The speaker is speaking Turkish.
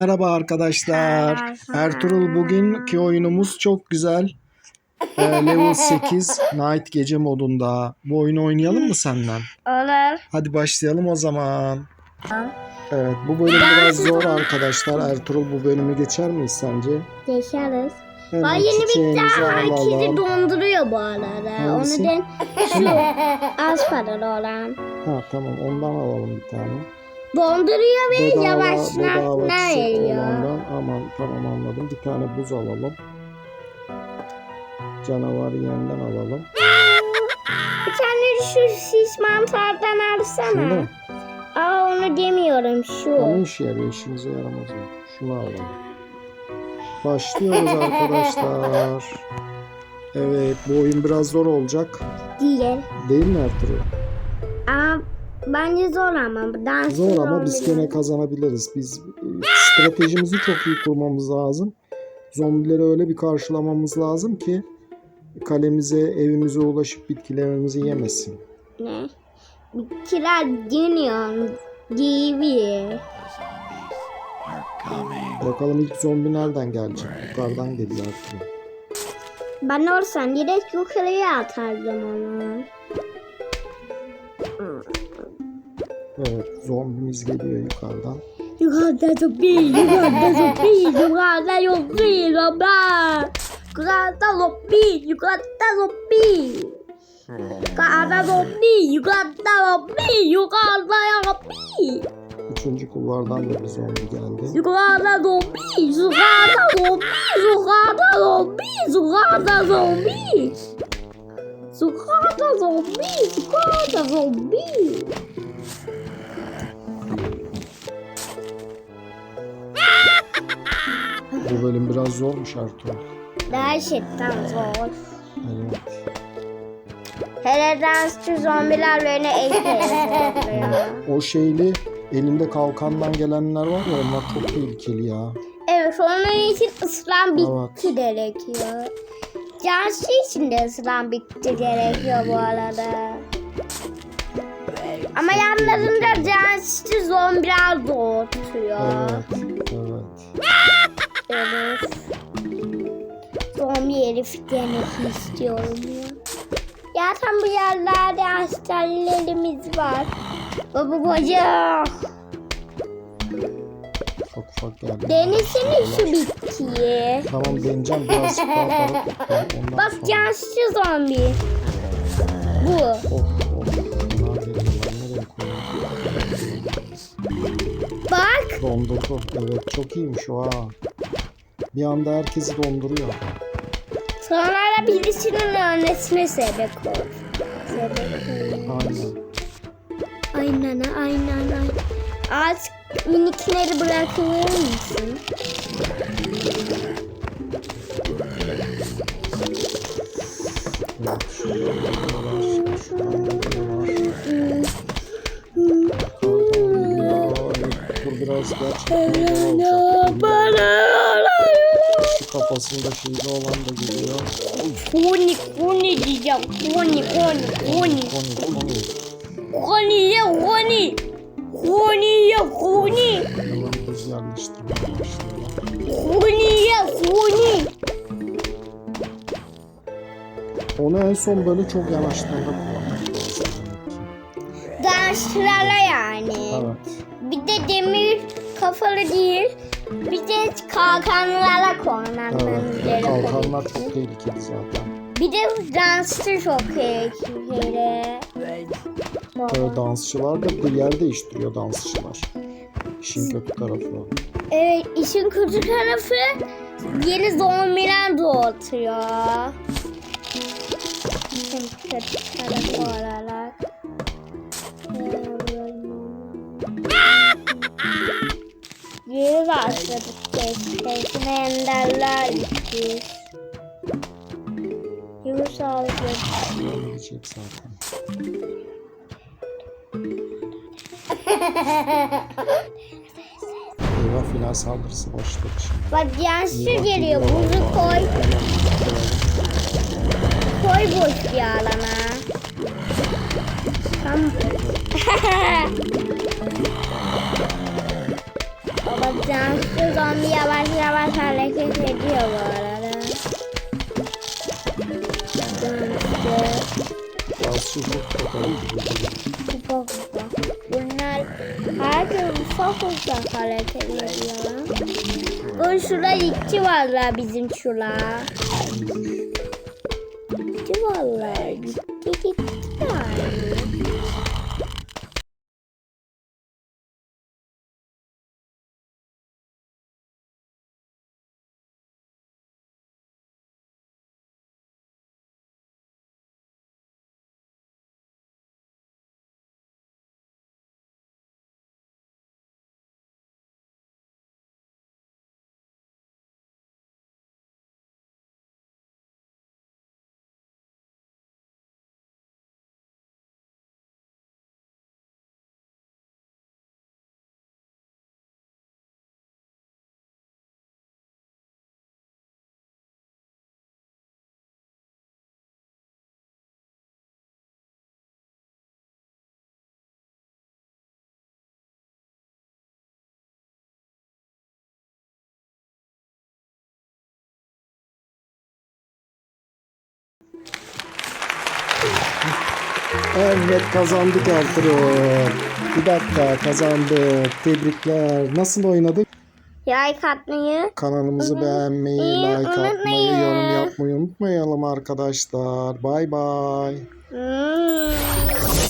Merhaba arkadaşlar. Ertuğrul bugünkü oyunumuz çok güzel. Ee, level 8 Night gece modunda. Bu oyunu oynayalım mı senden? Olur. Hadi başlayalım o zaman. Evet bu bölüm biraz zor arkadaşlar. Ertuğrul bu bölümü geçer miyiz sence? Geçeriz. Hemen Ay yeni tane herkesi donduruyor bu arada. Hangisi? Onu den Şu az paralı olan. Ha tamam ondan alalım bir tane. Donduruyor ve Bedava, yavaşlatma çiçek veriyor. olandan aman tamam anladım. Bir tane buz alalım. Canavar yenden alalım. Bir tane şu şiş mantardan alsana. Şunu Aa onu demiyorum şu. Onun işe yarıyor, işimize yaramaz. Şunu alalım. Başlıyoruz arkadaşlar. Evet, bu oyun biraz zor olacak. Değil. Değil mi Ertuğrul? Bence zor ama. Dans Zor ama biz gene kazanabiliriz. Biz e, stratejimizi çok iyi kurmamız lazım. Zombileri öyle bir karşılamamız lazım ki kalemize, evimize ulaşıp bitkilerimizi yemesin. Ne? Bitkiler dönüyor. Gibi. Bakalım ilk zombi nereden gelecek? Yukarıdan geliyor Ertuğrul. Ben olsam direkt yukarıya atardım onu. Evet, zombimiz geliyor yukarıdan. Yukarıda zombi, yukarıda zombi, yukarıda zombi, yukarıda. Yukarıda zombi, yukarıda zombi. Yukarıda zombi, yukarıda zombi, yukarıda zombi. Üçüncü kulvardan da bir zombi geldi. Yukarıda zombi, yukarıda zombi, yukarıda zombi, yukarıda zombi. Yukarıda zombi, yukarıda zombi. Bu bölüm biraz zormuş Ertuğrul. Gerçekten zor. Evet. Hele dansçı zombiler beni eğitiyor. O şeyli elinde kalkandan gelenler var ya onlar çok tehlikeli ya. evet onun için ıslan bitti Evet. gerekiyor. Dansçı için de ıslan bitti gerekiyor bu arada. Ama yanlarında dansçı zombiler doğutuyor. Evet. Evet. Evet. Zombi herif demek istiyorum ya. Zaten bu yerlerde hastanelerimiz var. Baba koca. Ufak ufak geldi. Denesene şu bitkiyi. Tamam deneyeceğim biraz daha para. Ondan Bak sonra. cansız zombi. Bu. Of. Bunlar geliyorlar. Nereye koyayım? Bak. Dondurdu. Evet çok iyiymiş o ha. Bir anda herkesi donduruyor. Sonra da birisinin ölmesine sebep olur. Aynen. Aynen aynen aynen. Artık minikleri bırakılır mısın? Evet. Şuradan dur biraz gerçekten kafasında şeyli olan da geliyor. Koni koni diyeceğim. Koni koni koni. Koni koni. Koni ya koni. Koni ya koni. Hemen buz yerleştirmeye başlıyorlar. Koni ya koni. Onu en son böyle çok yanaştığında kullanmak lazım. Dansçılarla yani. Evet. Bir de demir kafalı değil. Bir de kalkanlarla konulan Evet. Kalkanlar çok tehlikeli zaten. Bir de dansçı çok tehlikeli. Böyle dansçılar da bir yer değiştiriyor dansçılar. İşin kötü tarafı. o. Evet işin kötü tarafı yeni zombiler doğurtuyor. İşin kötü tarafı olarak. Başladık keşke. enderler gittik. Yürü sağlıklı. Gelecek zaten. Eyvah final saldırısı başladı şimdi. Bak yansır geliyor. Buzu koy. Koy boş bir ediyor bu arada. Çok bakalım. Kupa kupa. Bunlar her gün ufak ufak hareket ediyorlar. Bu şurada gitti valla bizim şura. Gitti valla. Gitti gitti yani. Evet kazandık Ertuğrul. Bir dakika kazandık. Tebrikler. Nasıl oynadık? Yay katmayı. Kanalımızı beğenmeyi, like atmayı, unutmayın. yorum yapmayı unutmayalım arkadaşlar. Bay bay. Hmm.